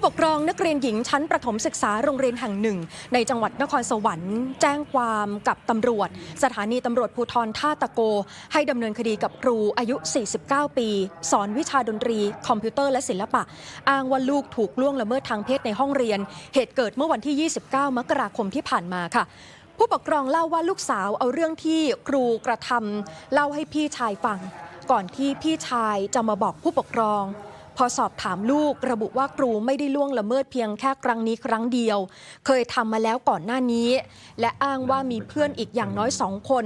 ู้ปกครองนักเรียนหญิงชั้นประถมศึกษาโรงเรียนแห่งหนึ่ง ในจังหวัดนครสวรรค์แจ้งความกับตำรวจ สถานีตำรวจภูธรท่าตะโก ให้ดำเนินคดีกับครูอายุ 49 ปี สอนวิชาดนตรี คอมพิวเตอร์และศิลปะ อ้างว่าลูกถูกล่วงละเมิดทางเพศในห้องเรียน เหตุเกิดเมื่อวันที่ 29 มกราคมที่ผ่านมาค่ะผู้ปกครองเล่าว่าลูกสาวเอาเรื่องที่ครูกระทำเล่าให้พี่ชายฟัง ก่อนที่พี่ชายจะมาบอกผู้ปกครอง อสอบถามลูกระบุว่าครูไม่ได้ล่วงละเมิดเพียงแค่ครั้งนี้ครั้งเดียว เคยทำมาแล้วก่อนหน้านี้ และอ้างว่ามีเพื่อนอีกอย่างน้อยสองคน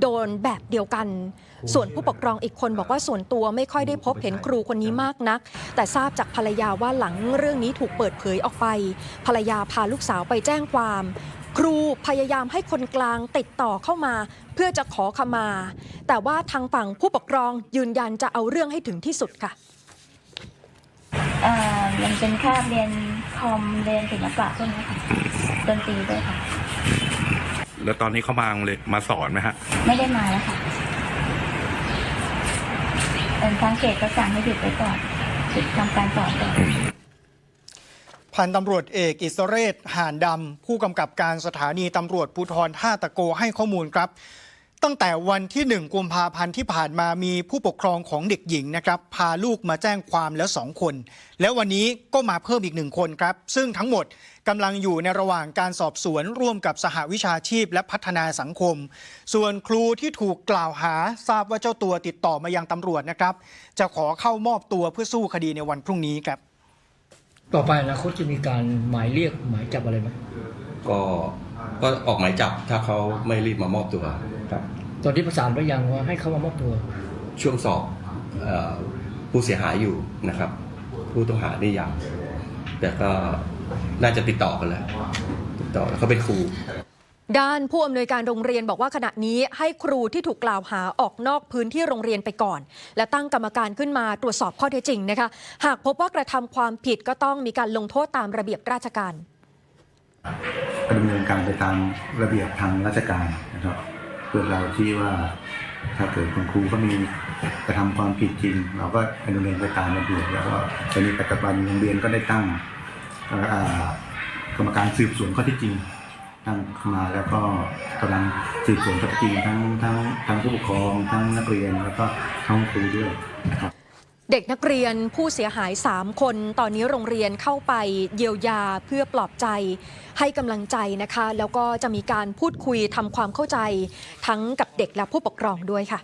โดนแบบเดียวกัน ส่วนผู้ปกครองอีกคนบอกว่าส่วนตัวไม่ค่อยได้พบเห็นครูคนนี้มากนัก แต่ทราบจากภรรยาว่าหลังเรื่องนี้ถูกเปิดเผยออกไป ภรรยาพาลูกสาวไปแจ้งความ ครูพยายามให้คนกลางติดต่อเข้ามา เพื่อจะขอขมา แต่ว่าทางฝั่งผู้ปกครองยืนยันจะเอาเรื่องให้ถึงที่สุดค่ะ เอ่อมันเป็นคาบเรียนคอมเรียนศิลปะพวกนี้ค่ะดนตรีด้วยค่ะ แล้วตอนนี้เขามาโรงเรียนมาสอนไหมฮะ ไม่ได้มาแล้วค่ะเป็นทางเขตก็สั่งให้หยุดไว้ก่อนหยุดทำการสอนก่อน พันตำรวจเอกอิสเรศห่านดำผู้กำกับการสถานีตำรวจภูธรท่าตะโกให้ข้อมูลครับ ตั้งแต่วันที่ 1 กุมภาพันธ์ที่ผ่านมามีผู้ปกครองของเด็กหญิงนะครับ พาลูกมาแจ้งความแล้ว 2 คน แล้ววันนี้ก็มาเพิ่มอีกหนึ่งคนครับ ซึ่งทั้งหมดกำลังอยู่ในระหว่างการสอบสวนร่วมกับสหวิชาชีพและพัฒนาสังคม ส่วนครูที่ถูกกล่าวหาทราบว่าเจ้าตัวติดต่อมายังตำรวจนะครับ จะขอเข้ามอบตัวเพื่อสู้คดีในวันพรุ่งนี้ครับ ต่อไปอนาคตจะมีการหมายเรียกหมายจับอะไรไหมก็ ก็ออกหมายจับถ้าเขาไม่รีบมามอบตัวครับตอนที่ประสานไปยังว่าให้เขามามอบตัวช่วงสอบเอ่อผู้เสียหายอยู่นะครับ ผู้ต้องหานี่ยังแต่ก็น่าจะติดต่อกันแล้วติดต่อแล้วเขาเป็นครู ด้านผู้อำนวยการโรงเรียนบอกว่าขณะนี้ให้ครูที่ถูกกล่าวหาออกนอกพื้นที่โรงเรียนไปก่อน และตั้งกรรมการขึ้นมาตรวจสอบข้อเท็จจริงนะคะ หากพบว่ากระทำความผิดก็ต้องมีการลงโทษตามระเบียบราชการก็ ดำเนินการไปตามระเบียบทางราชการนะครับเพื่อเราที่ว่าถ้าเกิดคุณครูก็มีกระทำความผิดจริง เราก็ดำเนินไปตามระเบียบแล้วก็ตอนนี้ปัจจุบันโรงเรียนก็ได้ตั้งกรรมการสืบสวนข้อเที่จริงตั้งมาแล้วก็กำลังสืบสวนข้อเท็จจริงทั้งทั้งทั้งผู้ปกครองทั้งนักเรียนแล้วก็ทั้งครูด้วยนะครับ เด็กนักเรียนผู้เสียหาย 3 คน ตอนนี้โรงเรียนเข้าไปเยียวยาเพื่อปลอบใจ ให้กำลังใจนะคะ แล้วก็จะมีการพูดคุยทำความเข้าใจ ทั้งกับเด็กและผู้ปกครองด้วยค่ะ